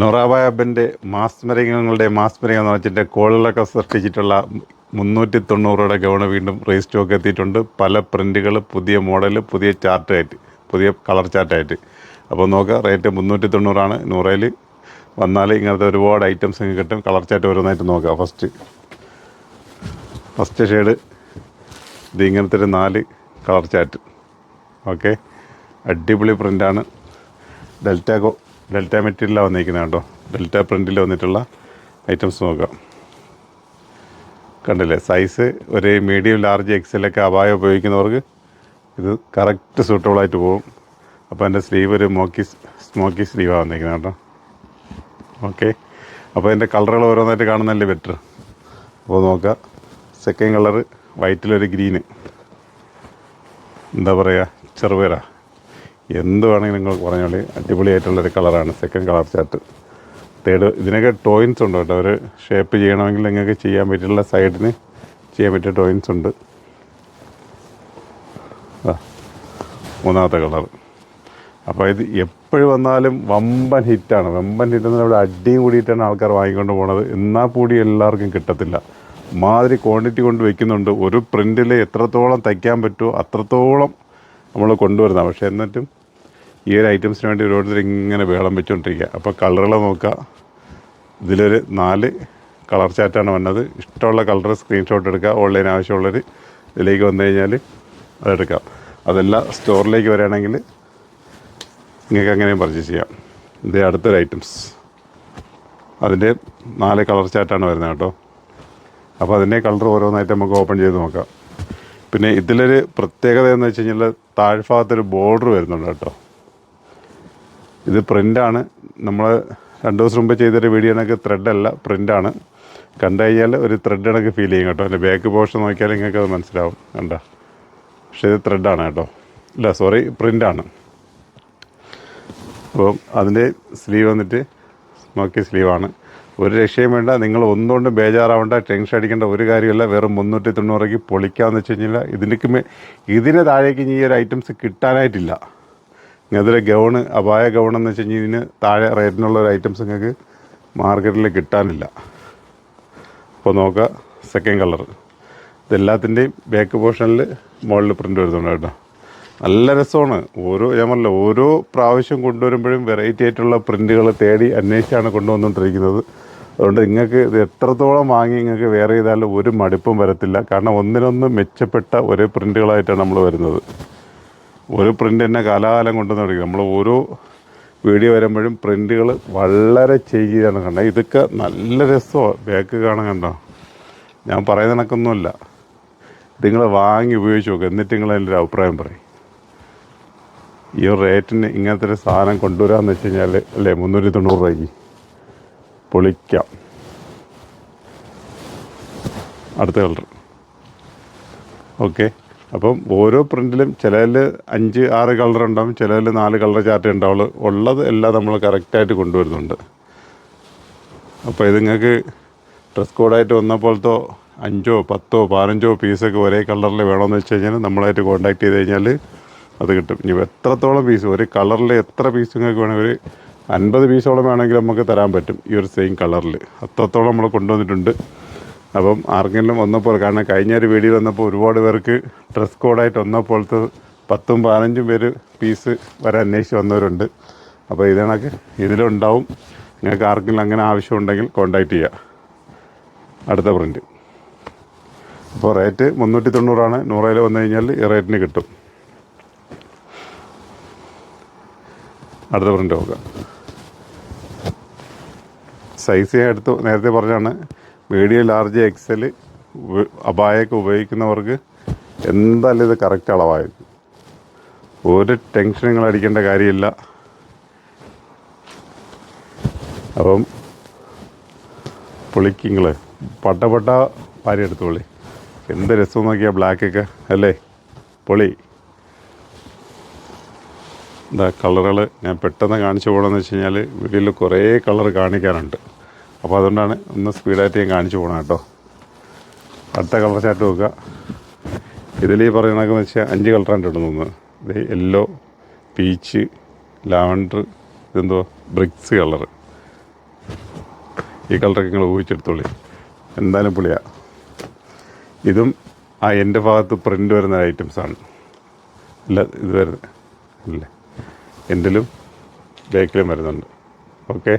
നൊറാബാബിന്റെ മാസ്മരികങ്ങളുടെ മാസ്മരികം എന്ന് വെച്ചിട്ട് കോളിലൊക്കെ സൃഷ്ടിച്ചിട്ടുള്ള മുന്നൂറ്റി തൊണ്ണൂറുടെ ഗൗണ് വീണ്ടും റീസ്റ്റോക്ക് സ്റ്റോക്ക് എത്തിയിട്ടുണ്ട്. പല പ്രിന്റുകൾ പുതിയ മോഡൽ പുതിയ ചാർട്ടായിട്ട് പുതിയ കളർ ചാർട്ടായിട്ട്. അപ്പോൾ നോക്കുക റേറ്റ് മുന്നൂറ്റി തൊണ്ണൂറാണ് നൂറയിൽ വന്നാൽ ഇങ്ങനത്തെ ഒരുപാട് ഐറ്റംസ് നിങ്ങൾക്ക് കിട്ടും. കളർ ചാർട്ട് ഓരോന്നായിട്ട് നോക്കുക ഫസ്റ്റ് ഫസ്റ്റ് ഷെയ്ഡ്. ഇത് ഇങ്ങനത്തെ ഒരു നാല് കളർ ചാറ്റ് ഓക്കെ. അടിപൊളി പ്രിന്റാണ് ഡെൽറ്റ ഡെൽറ്റ മെറ്റീരിയലാണ് വന്നിരിക്കുന്നത് കേട്ടോ. ഡെൽറ്റ പ്രിന്റിൽ വന്നിട്ടുള്ള ഐറ്റംസ് നോക്കാം. കണ്ടില്ലേ? സൈസ് ഒരു മീഡിയം ലാർജ് എക്സലൊക്കെ അപായം ഉപയോഗിക്കുന്നവർക്ക് ഇത് കറക്റ്റ് സൂട്ടബിളായിട്ട് പോകും. അപ്പോൾ എന്റെ സ്ലീവ് ഒരു മോക്കി സ്മോക്കി സ്ലീവാണ് വന്നിരിക്കുന്നത് കേട്ടോ. ഓക്കെ അപ്പോൾ എന്റെ കളറുകൾ ഓരോന്നായിട്ട് കാണുന്നതല്ലേ ബെറ്റർ അപ്പോൾ നോക്കുക സെക്കൻഡ് കളറ് വൈറ്റിലൊരു ഗ്രീന് എന്താ പറയുക ചെറുപേര എന്ത് വേണമെങ്കിലും നിങ്ങൾ പറഞ്ഞോളി അടിപൊളിയായിട്ടുള്ളൊരു കളറാണ്. സെക്കൻഡ് കളർ ചാർട്ട് തേർഡ് ഇതിനൊക്കെ ടോയിൻസ് ഉണ്ട് കേട്ടോ. ഒരു ഷേപ്പ് ചെയ്യണമെങ്കിൽ നിങ്ങൾക്ക് ചെയ്യാൻ പറ്റിയുള്ള സൈഡിന് ചെയ്യാൻ പറ്റിയ ടോയിൻസ് ഉണ്ട്. മൂന്നാമത്തെ കളർ. അപ്പോൾ ഇത് എപ്പോഴും വന്നാലും വമ്പൻ ഹിറ്റാണ് വമ്പൻ ഹിറ്റ് എന്ന് ഇവിടെ അടിയും കൂടിയിട്ടാണ് ആൾക്കാർ വാങ്ങിക്കൊണ്ട് പോണത്. എന്നാൽ കൂടി എല്ലാവർക്കും കിട്ടത്തില്ല. മാതിരി ക്വാണ്ടിറ്റി കൊണ്ട് വയ്ക്കുന്നുണ്ട് ഒരു പ്രിന്റിൽ എത്രത്തോളം തയ്ക്കാൻ പറ്റുമോ അത്രത്തോളം നമ്മൾ കൊണ്ടുവരുന്നത്. പക്ഷേ എന്നിട്ടും ഈ ഒരു ഐറ്റംസിന് വേണ്ടി ഓരോരുത്തർ ഇങ്ങനെ വേളം വെച്ചുകൊണ്ടിരിക്കുക അപ്പോൾ കളറുകൾ നോക്കുക ഇതിലൊരു നാല് കളർ ചാറ്റാണ് വന്നത്. ഇഷ്ടമുള്ള കളർ സ്ക്രീൻഷോട്ട് എടുക്കുക ഓൺലൈൻ ആവശ്യമുള്ളവർ ഇതിലേക്ക് വന്നു കഴിഞ്ഞാൽ അതെടുക്കാം. അതെല്ലാം സ്റ്റോറിലേക്ക് വരികയാണെങ്കിൽ നിങ്ങൾക്ക് അങ്ങനെയും പർച്ചേസ് ചെയ്യാം. ഇത് അടുത്തൊരു ഐറ്റംസ് അതിന്റെ നാല് കളർ ചാറ്റാണ് വരുന്നത് കേട്ടോ. അപ്പോൾ അതിന്റെ കളർ ഓരോന്നായിട്ട് നമുക്ക് ഓപ്പൺ ചെയ്ത് നോക്കാം. പിന്നെ ഇതിലൊരു പ്രത്യേകത എന്ന് വെച്ച് കഴിഞ്ഞാൽ താഴ്ഭാഗത്തൊരു ബോർഡർ വരുന്നുണ്ട് കേട്ടോ. ഇത് പ്രിന്റാണ് നമ്മൾ രണ്ടു ദിവസം മുമ്പ് ചെയ്തൊരു വീഡിയോ കണക്ക് ത്രെഡല്ല പ്രിന്റാണ് കണ്ടു കഴിഞ്ഞാൽ ഒരു ത്രെഡ് കണക്ക് ഫീൽ ചെയ്യും കേട്ടോ. അതിന്റെ ബാക്ക് പോർഷൻ നോക്കിയാൽ നിങ്ങൾക്ക് അത് മനസ്സിലാവും. കണ്ട? പക്ഷേ ഇത് ത്രെഡാണ് കേട്ടോ. ഇല്ല സോറി പ്രിന്റാണ് അപ്പം അതിന്റെ സ്ലീവ് വന്നിട്ട് നോക്കി സ്ലീവാണ് ഒരു രക്ഷയും വേണ്ട. നിങ്ങൾ ഒന്നുകൊണ്ടും ബേജാറാവേണ്ട ടെൻഷൻ അടിക്കേണ്ട ഒരു കാര്യമില്ല വെറും മുന്നൂറ്റി തൊണ്ണൂറയ്ക്ക് പൊളിക്കാമെന്ന് വെച്ച് കഴിഞ്ഞാൽ ഇതിനൊക്കെ ഇതിന് താഴേക്ക് ഈ ഒരു ഐറ്റംസ് കിട്ടാനായിട്ടില്ല. ഇങ്ങനത്തെ ഗൗണ് അപായ ഗൗൺ എന്ന് വെച്ച് കഴിഞ്ഞാൽ ഇതിന് താഴെ റേറ്റിനുള്ള ഒരു ഐറ്റംസ് നിങ്ങൾക്ക് മാർക്കറ്റിൽ കിട്ടാനില്ല. അപ്പോൾ നോക്കുക സെക്കൻഡ് കളർ ഇതെല്ലാത്തിന്റെയും ബാക്ക് പോർഷനിൽ മുകളിൽ പ്രിന്റ് വരുന്നുണ്ട് കേട്ടോ. നല്ല രസമാണ്. ഓരോ ഞാൻ പറഞ്ഞില്ല ഓരോ പ്രാവശ്യം കൊണ്ടുവരുമ്പോഴും വെറൈറ്റി ആയിട്ടുള്ള പ്രിന്റുകൾ തേടി അന്വേഷിച്ചാണ് കൊണ്ടുവന്നുകൊണ്ടിരിക്കുന്നത് അതുകൊണ്ട് നിങ്ങൾക്ക് ഇത് എത്രത്തോളം വാങ്ങി നിങ്ങൾക്ക് വേറെ ചെയ്താലും ഒരു മടുപ്പും വരത്തില്ല. കാരണം ഒന്നിനൊന്ന് മെച്ചപ്പെട്ട ഒരേ പ്രിന്റുകളായിട്ടാണ് നമ്മൾ വരുന്നത്. ഒരു പ്രിന്റ് തന്നെ കാലാകാലം കൊണ്ടുവന്നിരിക്കും നമ്മൾ ഓരോ വീഡിയോ വരുമ്പോഴും പ്രിന്റുകൾ വളരെ ചെയ്താണ് കണ്ടത്. ഇതൊക്കെ നല്ല രസമാണ് ബാക്ക് കാണാൻ കണ്ടോ? ഞാൻ പറയുന്ന കണക്കൊന്നുമല്ല. നിങ്ങൾ വാങ്ങി ഉപയോഗിച്ച് നോക്കുക എന്നിട്ട് നിങ്ങൾ അതിന്റെ അഭിപ്രായം പറയും. ഈ ഒരു റേറ്റിന് ഇങ്ങനത്തെ ഒരു സാധനം കൊണ്ടുവരാമെന്ന് വെച്ച് കഴിഞ്ഞാൽ അല്ലേ മുന്നൂറ്റി തൊണ്ണൂറ് രൂപയ്ക്ക്. പൊളിക്കാം. അടുത്ത കളർ ഓക്കെ അപ്പം ഓരോ പ്രിന്റിലും ചിലതിൽ അഞ്ച് ആറ് കളർ ഉണ്ടാവും ചിലതിൽ നാല് കളർ ചാർട്ട് ഉണ്ടാവുള്ളൂ. ഉള്ളത് എല്ലാം നമ്മൾ കറക്റ്റായിട്ട് കൊണ്ടുവരുന്നുണ്ട്. അപ്പോൾ ഇത് നിങ്ങൾക്ക് ഡ്രസ് കോഡായിട്ട് വന്നപ്പോഴത്തോ അഞ്ചോ പത്തോ പതിനഞ്ചോ പീസൊക്കെ ഒരേ കളറിൽ വേണമെന്ന് വെച്ച് കഴിഞ്ഞാൽ നമ്മളായിട്ട് കോൺടാക്ട് ചെയ്ത് കഴിഞ്ഞാൽ അത് കിട്ടും. ഇനി എത്രത്തോളം പീസ് ഒരു കളറിൽ എത്ര പീസ് നിങ്ങൾക്ക് വേണമെങ്കിൽ ഒരു അൻപത് പീസോളം വേണമെങ്കിൽ നമുക്ക് തരാൻ പറ്റും ഈ ഒരു സെയിം കളറിൽ അത്രത്തോളം നമ്മൾ കൊണ്ടുവന്നിട്ടുണ്ട്. അപ്പം ആർക്കെങ്കിലും വന്നപ്പോൾ കാരണം കഴിഞ്ഞ ഒരു വീഡിയോ വന്നപ്പോൾ ഒരുപാട് പേർക്ക് ഡ്രസ് കോഡായിട്ട് വന്നപ്പോഴത്തെ പത്തും പതിനഞ്ചും പേര് പീസ് വരെ അന്വേഷിച്ച് വന്നവരുണ്ട്. അപ്പോൾ ഇതണക്ക് ഇതിലുണ്ടാവും. നിങ്ങൾക്ക് ആർക്കെങ്കിലും അങ്ങനെ ആവശ്യമുണ്ടെങ്കിൽ കോണ്ടാക്ട് ചെയ്യുക അടുത്ത പ്രിന്റ് അപ്പോൾ റേറ്റ് മുന്നൂറ്റി തൊണ്ണൂറാണ് നൂറയിൽ വന്നു കഴിഞ്ഞാൽ ഈ റേറ്റിന് കിട്ടും. അടുത്ത പ്രിന്റ് നോക്കുക സൈസ് ഞാൻ എടുത്തു നേരത്തെ പറഞ്ഞാണ് മീഡിയം ലാർജ് എക്സൽ അപായൊക്കെ ഉപയോഗിക്കുന്നവർക്ക് എന്തായാലും ഇത് കറക്റ്റ് അളവായിരിക്കും. ഒരു ടെൻഷൻ നിങ്ങൾ അടിക്കേണ്ട കാര്യമില്ല. അപ്പം പൊളിക്കിങ്ങൾ പട്ട പട്ട പാരി പൊളി? എന്ത് രസം നോക്കിയാൽ ബ്ലാക്കൊക്കെ അല്ലേ? പൊളി. എന്താ കളറുകൾ ഞാൻ പെട്ടെന്ന് കാണിച്ചു പോകണമെന്ന് വെച്ച് കഴിഞ്ഞാൽ വീഡിയോയിൽ കുറേ കളർ കാണിക്കാനുണ്ട്. അപ്പോൾ അതുകൊണ്ടാണ് ഒന്ന് സ്പീഡായിട്ട് ഞാൻ കാണിച്ചു പോകണം കേട്ടോ. അടുത്ത കളർ ചാർട്ട് നോക്കുക. ഇതിൽ ഈ പറയണതെന്ന് വെച്ചാൽ അഞ്ച് കളറാണ് ഇടുന്നത് ഇത് യെല്ലോ പീച്ച് ലാവൻഡർ ഇതെന്തോ ബ്രിക്സ് കളർ ഈ കളറൊക്കെ നിങ്ങൾ ഊഹിച്ചെടുത്തോളി. എന്തായാലും പുളിയാ. ഇതും ആ എന്റെ ഭാഗത്ത് പ്രിന്റ് വരുന്ന ഐറ്റംസാണ് അല്ല ഇത് വരുന്നത് അല്ലേ? എന്റെലും ബാക്കിലും വരുന്നുണ്ട്. ഓക്കെ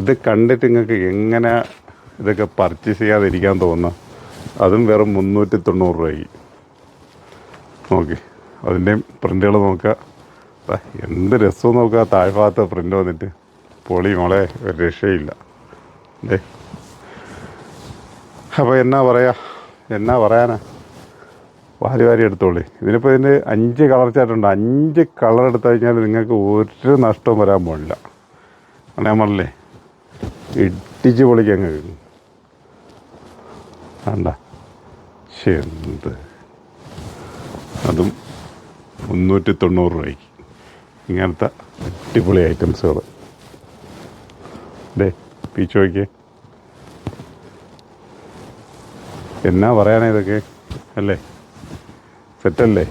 ഇത് കണ്ടിട്ട് നിങ്ങൾക്ക് എങ്ങനെ ഇതൊക്കെ പർച്ചേസ് ചെയ്യാതിരിക്കാൻ തോന്നുന്നു അതും വെറും മുന്നൂറ്റി തൊണ്ണൂറ് രൂപയ്ക്ക് നോക്കി അതിന്റെയും പ്രിന്റുകൾ നോക്കുക എന്ത് രസവും നോക്കുക താഴ്ഭാഗത്ത് പ്രിന്റ് വന്നിട്ട്. പൊളി മോളെ ഒരു രക്ഷയില്ല. അല്ലേ അപ്പോൾ എന്നാ പറയാ? എന്നാ പറയാനാ? വാരി വാരി എടുത്തോളി. ഇതിനിപ്പോൾ ഇതിന്റെ അഞ്ച് കളർ ചാർട്ടുണ്ട് അഞ്ച് കളർ എടുത്തു കഴിഞ്ഞാൽ നിങ്ങൾക്ക് ഒരു നഷ്ടവും വരാൻ പോണില്ല. അങ്ങനെ പറഞ്ഞില്ലേ ഇടിച്ച് പൊളിക്കാൻ കഴിയും വേണ്ട എന്ത്? അതും മുന്നൂറ്റി തൊണ്ണൂറ് രൂപയ്ക്ക്. ഇങ്ങനത്തെ അടിപൊളി ഐറ്റംസുകൾ ഡേ പീച്ച് നോക്കിയേ. എന്നാ പറയാനാ ഇതൊക്കെ? അല്ലേ? സെറ്റല്ലേ?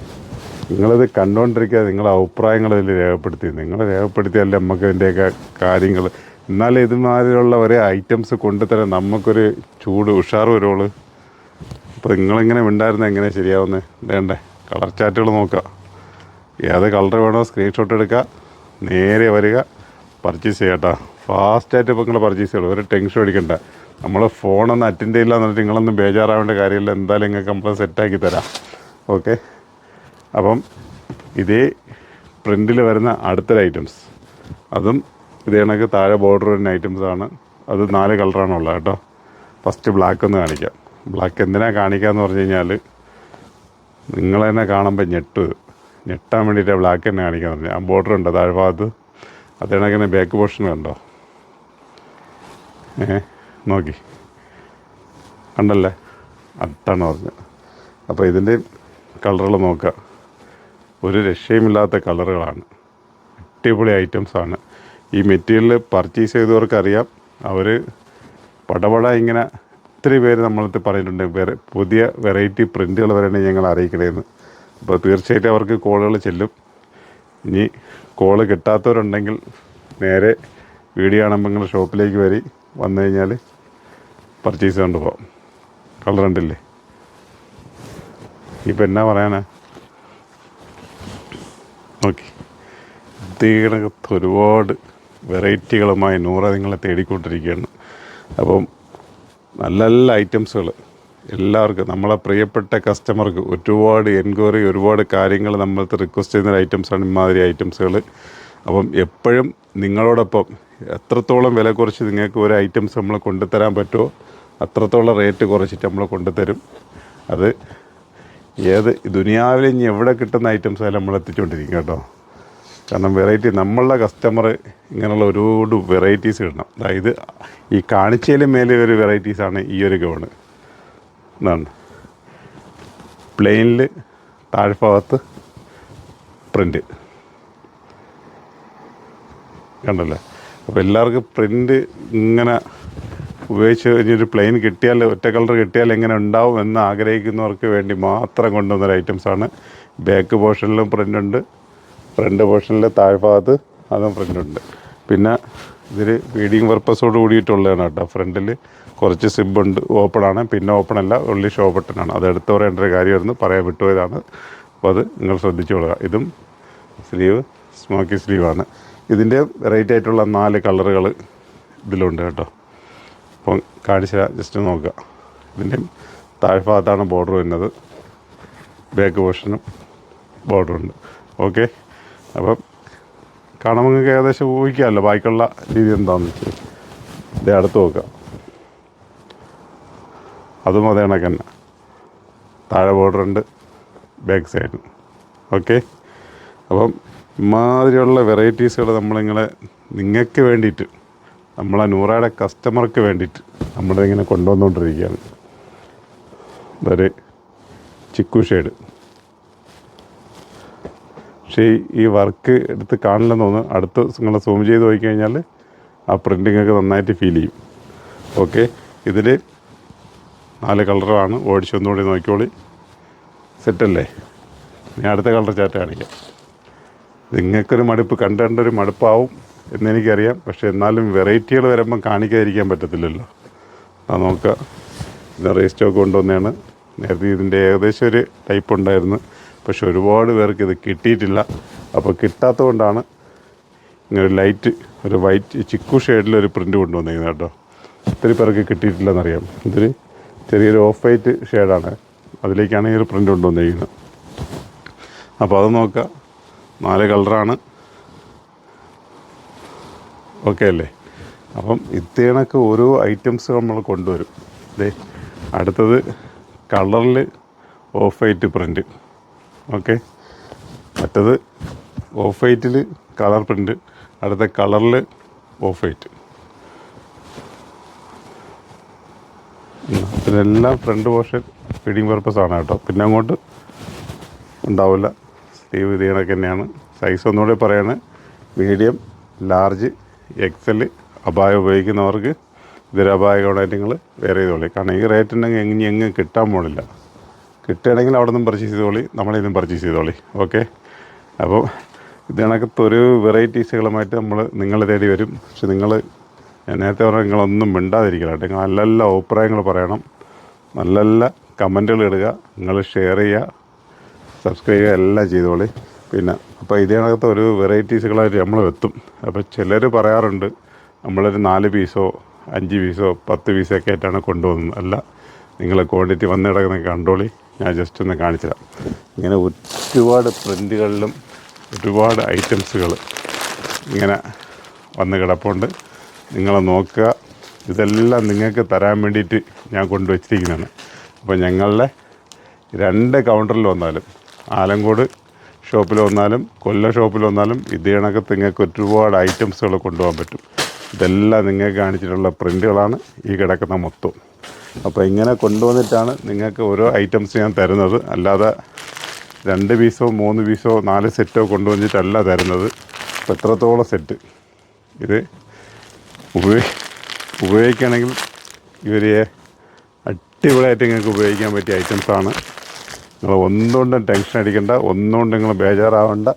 നിങ്ങളിത് കണ്ടുകൊണ്ടിരിക്കുക നിങ്ങളുടെ അഭിപ്രായങ്ങൾ ഇതിൽ രേഖപ്പെടുത്തി. നിങ്ങൾ രേഖപ്പെടുത്തിയല്ലേ നമുക്ക് ഇതിന്റെയൊക്കെ കാര്യങ്ങൾ എന്നാലേ ഇതുമാതിരിയുള്ള ഒരേ ഐറ്റംസ് കൊണ്ടുതരാൻ നമുക്കൊരു ചൂട് ഉഷാർ വരുള്ളൂ അപ്പോൾ നിങ്ങളിങ്ങനെ ഉണ്ടായിരുന്ന എങ്ങനെ ശരിയാവുന്നത് വേണ്ടേ കളർ ചാറ്റുകൾ നോക്കുക. ഏത് കളർ വേണോ സ്ക്രീൻഷോട്ട് എടുക്കുക നേരെ വരിക പർച്ചേസ് ചെയ്യട്ടോ ഫാസ്റ്റായിട്ട് ഇപ്പോൾ നിങ്ങൾ പർച്ചേസ് ചെയ്യുള്ളൂ ഒരു ടെൻഷൻ അടിക്കണ്ട. നമ്മൾ ഫോണൊന്നും അറ്റൻഡ് ചെയ്യില്ല എന്നിട്ട് നിങ്ങളൊന്നും ബേജാറാവേണ്ട കാര്യമില്ല. എന്തായാലും നിങ്ങൾക്ക് നമ്മൾ സെറ്റാക്കി തരാം. ഓക്കെ അപ്പം ഇതേ പ്രിന്റിൽ വരുന്ന അടുത്തൊരു ഐറ്റംസ് അതും ഇതേ കണക്ക് താഴെ ബോർഡർ വരുന്ന ഐറ്റംസ് ആണ്. അത് നാല് കളറാണ് ഉള്ളത് കേട്ടോ. ഫസ്റ്റ് ബ്ലാക്ക് ഒന്ന് കാണിക്കാം. ബ്ലാക്ക് എന്തിനാണ് കാണിക്കാന്ന് പറഞ്ഞു കഴിഞ്ഞാൽ നിങ്ങൾ തന്നെ കാണുമ്പോൾ ഞെട്ട്. ഞെട്ടാൻ വേണ്ടിയിട്ട് ബ്ലാക്ക് തന്നെ കാണിക്കാൻ പറഞ്ഞു. ആ ബോർഡർ ഉണ്ട് താഴെ ഭാഗത്ത്? അത് കണക്കിന് ബാക്ക് പോർഷൻ കണ്ടോ? ഏ നോക്കി. കണ്ടല്ലേ? അട്ടാണ് പറഞ്ഞത്. അപ്പോൾ ഇതിന്റെ കളറുകൾ നോക്കുക. ഒരു രക്ഷയുമില്ലാത്ത കളറുകളാണ് അടിപൊളി ഐറ്റംസാണ് ഈ മെറ്റീരിയൽ പർച്ചേസ് ചെയ്തവർക്കറിയാം. അവർ പടപട ഇങ്ങനെ ഒത്തിരി പേര് നമ്മളടുത്ത് പറഞ്ഞിട്ടുണ്ട്. വേറെ പുതിയ വെറൈറ്റി പ്രിന്റുകൾ വരെയാണ് ഞങ്ങൾ അറിയിക്കണേന്ന്. അപ്പോൾ തീർച്ചയായിട്ടും അവർക്ക് കോളുകൾ ചെല്ലും. ഇനി കോൾ കിട്ടാത്തവരുണ്ടെങ്കിൽ നേരെ വീഡിയോ കാണുമ്പോൾ നിങ്ങൾ ഷോപ്പിലേക്ക് വരി. വന്നു കഴിഞ്ഞാൽ പർച്ചേസ് കൊണ്ട് പോകാം കളർ ഉണ്ടില്ലേ ഇപ്പം എന്നാ പറയാനാ? ഓക്കെ ഇതിനകത്ത് ഒരുപാട് വെറൈറ്റികളുമായി നൂറ നിങ്ങളെ തേടിക്കൊണ്ടിരിക്കുകയാണ്. അപ്പം നല്ല നല്ല ഐറ്റംസുകൾ. എല്ലാവർക്കും നമ്മളെ പ്രിയപ്പെട്ട കസ്റ്റമർക്ക് ഒരുപാട് എൻക്വയറി ഒരുപാട് കാര്യങ്ങൾ നമ്മളത്തെ റിക്വസ്റ്റ് ചെയ്യുന്ന ഐറ്റംസാണ് ഇമാതിരി ഐറ്റംസുകൾ. അപ്പം എപ്പോഴും നിങ്ങളോടൊപ്പം എത്രത്തോളം വില കുറച്ച് നിങ്ങൾക്ക് ഒരു ഐറ്റംസ് നമ്മൾ കൊണ്ടുതരാൻ പറ്റുമോ അത്രത്തോളം റേറ്റ് കുറച്ചിട്ട് നമ്മൾ കൊണ്ടുതരും. അത് ഏത് ദുനിയാവിൽ ഇനി എവിടെ കിട്ടുന്ന ഐറ്റംസ് ആയാലും നമ്മൾ എത്തിച്ചുകൊണ്ടിരിക്കും കേട്ടോ. കാരണം വെറൈറ്റി നമ്മളുടെ കസ്റ്റമർ ഇങ്ങനെയുള്ള ഒരുപാട് വെറൈറ്റീസ് കിട്ടണം അതായത് ഈ കാണിച്ചതിലും മേലെ ഒരു വെറൈറ്റീസാണ് ഈ ഒരു ഗൗൺ എന്താണ് പ്ലെയിനിൽ താഴ്ഭാഗത്ത് പ്രിന്റ് കണ്ടല്ലേ? അപ്പോൾ എല്ലാവർക്കും പ്രിന്റ് ഇങ്ങനെ ഉപയോഗിച്ച് കഴിഞ്ഞൊരു പ്ലെയിൻ കിട്ടിയാൽ ഒറ്റ കളർ കിട്ടിയാൽ എങ്ങനെ ഉണ്ടാവും എന്ന് ആഗ്രഹിക്കുന്നവർക്ക് വേണ്ടി മാത്രം കൊണ്ടുവന്നൊരു ഐറ്റംസാണ് ബാക്ക് പോർഷനിലും പ്രിന്റ് ഉണ്ട്. ഫ്രണ്ട് പോർഷനിലെ താഴ്ഭാഗത്ത് അതും ഫ്രണ്ട് ഉണ്ട് പിന്നെ ഇതിൽ വീഡിങ് പർപ്പസോട് കൂടിയിട്ടുള്ളതാണ് കേട്ടോ. ഫ്രണ്ടിൽ കുറച്ച് സിബ് ഉണ്ട് ഓപ്പൺ ആണ്. പിന്നെ ഓപ്പൺ അല്ല ഉള്ളി ഷോ ബട്ടനാണ് അത് എടുത്തു പറയേണ്ട ഒരു കാര്യമായിരുന്നു. പറയാൻ വിട്ടുപോയതാണ്. അപ്പോൾ അത് നിങ്ങൾ ശ്രദ്ധിച്ചു ശ്രദ്ധിച്ചോളുക ഇതും സ്ലീവ് സ്മോക്കി സ്ലീവാണ് ഇതിന്റെ വെറൈറ്റി ആയിട്ടുള്ള നാല് കളറുകൾ ഇതിലുണ്ട് കേട്ടോ. അപ്പം കാണിച്ച ജസ്റ്റ് നോക്കുക. ഇതിന്റെ താഴ്ഭാഗത്താണ് ബോർഡർ വരുന്നത്. ബാക്ക് പോർഷനും ബോർഡറുണ്ട് ഓക്കെ അപ്പം കാണുമ്പോൾ നിങ്ങൾക്ക് ഏകദേശം ഊഹിക്കാമല്ലോ ബാക്കിയുള്ള രീതി എന്താണെന്ന് വെച്ചാൽ ഇത് അടുത്ത് നോക്കാം. അതും അതേ കണക്ക് തന്നെ. താഴെ ബോർഡറുണ്ട് ബാക്ക് സൈഡ് ഓക്കെ അപ്പം ഇമാതിരിയുള്ള വെറൈറ്റീസുകൾ നമ്മളിങ്ങനെ നിങ്ങൾക്ക് വേണ്ടിയിട്ട് നമ്മളെ നൂറയുടെ കസ്റ്റമർക്ക് വേണ്ടിയിട്ട് നമ്മളിങ്ങനെ കൊണ്ടുവന്നുകൊണ്ടിരിക്കുകയാണ്. ഇതൊരു ചിക്കു ഷെയ്ഡ് പക്ഷേ ഈ- വർക്ക് എടുത്ത് കാണില്ലെന്ന് തോന്നുന്നു. അടുത്ത് നിങ്ങൾ സൂം ചെയ്ത് പോയി കഴിഞ്ഞാൽ ആ പ്രിന്റിംഗ് ഒക്കെ നന്നായിട്ട് ഫീൽ ചെയ്യും. ഓക്കെ ഇതിൽ നാല് കളറാണ് ഓടിച്ചൊന്നുകൂടി നോക്കിക്കോളി. സെറ്റല്ലേ ഇനി അടുത്ത കളർ ചാറ്റ് കാണിക്കാം. നിങ്ങൾക്കൊരു മടുപ്പ് കണ്ടേണ്ട ഒരു മടുപ്പാവും എന്നെനിക്കറിയാം പക്ഷേ എന്നാലും വെറൈറ്റികൾ വരുമ്പം കാണിക്കാതിരിക്കാൻ പറ്റത്തില്ലല്ലോ. ആ നോക്കുക ഇത് റീസ്റ്റോക്ക് കൊണ്ടുവന്നതാണ്. നേരത്തെ ഇതിന്റെ ഏകദേശം ഒരു ടൈപ്പ് ഉണ്ടായിരുന്നു. പക്ഷെ ഒരുപാട് പേർക്ക് ഇത് കിട്ടിയിട്ടില്ല. അപ്പോൾ കിട്ടാത്തതുകൊണ്ടാണ് ഇങ്ങനെ ഒരു ലൈറ്റ് ഒരു വൈറ്റ് ചിക്കു ഷെയ്ഡിലൊരു പ്രിന്റ് കൊണ്ടുവന്നിരിക്കുന്നത് കേട്ടോ. ഒത്തിരി പേർക്ക് കിട്ടിയിട്ടില്ലെന്നറിയാം. ഇതൊരു ചെറിയൊരു ഓഫ് വൈറ്റ് ഷെയ്ഡാണ് അതിലേക്കാണ് ഈ ഒരു പ്രിന്റ് കൊണ്ടുവന്നിരിക്കുന്നത്. അപ്പോൾ അത് നോക്കുക നാല് കളറാണ്. ഓക്കെ അല്ലേ? അപ്പം ഇത്തേണക്ക് ഓരോ ഐറ്റംസ് നമ്മൾ കൊണ്ടുവരും. ദേ അടുത്തത് കളറിൽ ഓഫ് വൈറ്റ് പ്രിന്റ് ഓക്കെ. മറ്റത് ഓഫ് വൈറ്റിൽ കളർ പ്രിന്റ് അടുത്ത കളറിൽ ഓഫ് വൈറ്റ് ഇതിനെല്ലാം ഫ്രണ്ട് പോർഷൻ ഫീഡിങ് പർപ്പസ് ആണ് കേട്ടോ. പിന്നെ അങ്ങോട്ട് ഉണ്ടാവില്ല. സ്ലീവ് ഇത് തന്നെയാണ്. സൈസ് ഒന്നുകൂടി പറയാണ്. മീഡിയം ലാർജ് എക്സൽ അപായം ഉപയോഗിക്കുന്നവർക്ക് ഇതൊരു അപായകമായിട്ട് നിങ്ങൾ വേറെ ചെയ്തോളി. കാരണം ഈ റേറ്റ് ഉണ്ടെങ്കിൽ എങ്ങനെ എങ്ങും കിട്ടാൻ പോണില്ല. കിട്ടുകയാണെങ്കിൽ അവിടെ നിന്നും പർച്ചേസ് ചെയ്തോളി നമ്മളിൽ നിന്നും പർച്ചേസ് ചെയ്തോളി. ഓക്കെ അപ്പോൾ ഇത് കണക്കത്തെ ഒരു വെറൈറ്റീസുകളുമായിട്ട് നമ്മൾ നിങ്ങളെ തേടി വരും. പക്ഷെ നിങ്ങൾ നേരത്തെ പറഞ്ഞാൽ നിങ്ങളൊന്നും മിണ്ടാതിരിക്കണം നിങ്ങൾ നല്ല നല്ല അഭിപ്രായങ്ങൾ പറയണം. നല്ല നല്ല കമന്റുകൾ ഇടുക. നിങ്ങൾ ഷെയർ ചെയ്യുക. സബ്സ്ക്രൈബ് ചെയ്യുക. എല്ലാം ചെയ്തോളി. പിന്നെ അപ്പോൾ ഇതിനകത്ത് ഒരു വെറൈറ്റീസുകളായിട്ട് നമ്മൾ എത്തും. അപ്പോൾ ചിലർ പറയാറുണ്ട് നമ്മളൊരു നാല് പീസോ അഞ്ച് പീസോ പത്ത് പീസോ ഒക്കെ ആയിട്ടാണ് കൊണ്ടുപോകുന്നത്. അല്ല നിങ്ങൾ ക്വാണ്ടിറ്റി വന്നിടക്കുന്ന കണ്ടോളി. ഞാൻ ജസ്റ്റ് ഒന്ന് കാണിച്ചില്ല ഇങ്ങനെ ഒരുപാട് പ്രിന്റുകളിലും ഒരുപാട് ഐറ്റംസുകൾ ഇങ്ങനെ വന്ന് കിടപ്പുണ്ട്. നിങ്ങൾ നോക്കുക. ഇതെല്ലാം നിങ്ങൾക്ക് തരാൻ വേണ്ടിയിട്ട് ഞാൻ കൊണ്ടുവച്ചിരിക്കുന്നതാണ് അപ്പോൾ ഞങ്ങളുടെ രണ്ട് കൗണ്ടറിൽ വന്നാലും ആലങ്കോട് ഷോപ്പിൽ വന്നാലും കൊല്ലം ഷോപ്പിൽ വന്നാലും ഇതേ കണക്കത്ത് നിങ്ങൾക്ക് ഒരുപാട് ഐറ്റംസുകൾ കൊണ്ടുപോകാൻ പറ്റും. ഇതെല്ലാം നിങ്ങൾക്ക് കാണിച്ചിട്ടുള്ള പ്രിന്റുകളാണ് ഈ കിടക്കുന്ന മൊത്തം. അപ്പോൾ ഇങ്ങനെ കൊണ്ടുവന്നിട്ടാണ് നിങ്ങൾക്ക് ഓരോ ഐറ്റംസ് ഞാൻ തരുന്നത്. അല്ലാതെ രണ്ട് പീസോ മൂന്ന് പീസോ നാല് സെറ്റോ കൊണ്ടുവന്നിട്ടല്ല തരുന്നത്. അപ്പോൾ എത്രത്തോളം സെറ്റ്? ഇത് ഉപയോഗി ഉപയോഗിക്കുകയാണെങ്കിൽ ഇവരെ അടിപൊളിയായിട്ട് നിങ്ങൾക്ക് ഉപയോഗിക്കാൻ പറ്റിയ ഐറ്റംസാണ്. നിങ്ങൾ ഒന്നുകൊണ്ടും ടെൻഷൻ അടിക്കേണ്ട ഒന്നുകൊണ്ടും നിങ്ങൾ ബേജാറാവേണ്ട.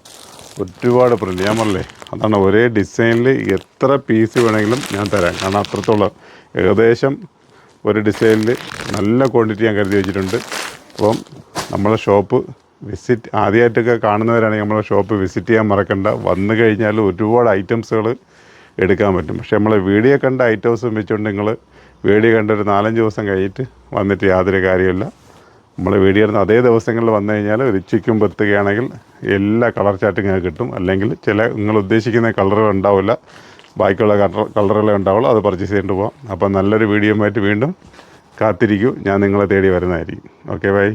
ഒരുപാട് പ്രിന്റ് ഞാൻ പറഞ്ഞില്ലേ അതാണ് ഒരേ ഡിസൈനിൽ എത്ര പീസ് വേണമെങ്കിലും ഞാൻ തരാം. കാരണം അത്രത്തോളം ഏകദേശം ഒരു ഡിസൈനിൽ നല്ല ക്വാണ്ടിറ്റി ഞാൻ കരുതി വെച്ചിട്ടുണ്ട്. അപ്പം നമ്മളെ ഷോപ്പ് വിസിറ്റ് ആദ്യമായിട്ടൊക്കെ കാണുന്നവരാണെങ്കിൽ നമ്മളെ ഷോപ്പ് വിസിറ്റ് ചെയ്യാൻ മറക്കണ്ട. വന്നു കഴിഞ്ഞാൽ ഒരുപാട് ഐറ്റംസുകൾ എടുക്കാൻ പറ്റും. പക്ഷേ നമ്മളെ വീഡിയോ കണ്ട ഐറ്റംസും വെച്ചുകൊണ്ട് നിങ്ങൾ വീഡിയോ കണ്ട ഒരു നാലഞ്ച് ദിവസം കഴിഞ്ഞിട്ട് വന്നിട്ട് യാതൊരു കാര്യമില്ല നമ്മൾ വീഡിയോ ഇരുന്ന് അതേ ദിവസങ്ങളിൽ വന്നു കഴിഞ്ഞാൽ ഒരു ഉച്ചയ്ക്കും എത്തുകയാണെങ്കിൽ എല്ലാ കളർ ചാറ്റും കിട്ടും. അല്ലെങ്കിൽ ചില നിങ്ങൾ ഉദ്ദേശിക്കുന്ന കളറുകൾ ഉണ്ടാവില്ല. ബാക്കിയുള്ള കളർ കളറുകളെ ഉണ്ടാവുള്ളൂ. അത് പർച്ചേസ് ചെയ്തിട്ട് പോകാം അപ്പം നല്ലൊരു വീഡിയോ ആയിട്ട് വീണ്ടും കാത്തിരിക്കൂ. ഞാൻ നിങ്ങളെ തേടി വരുന്നതായിരിക്കും. Okay bye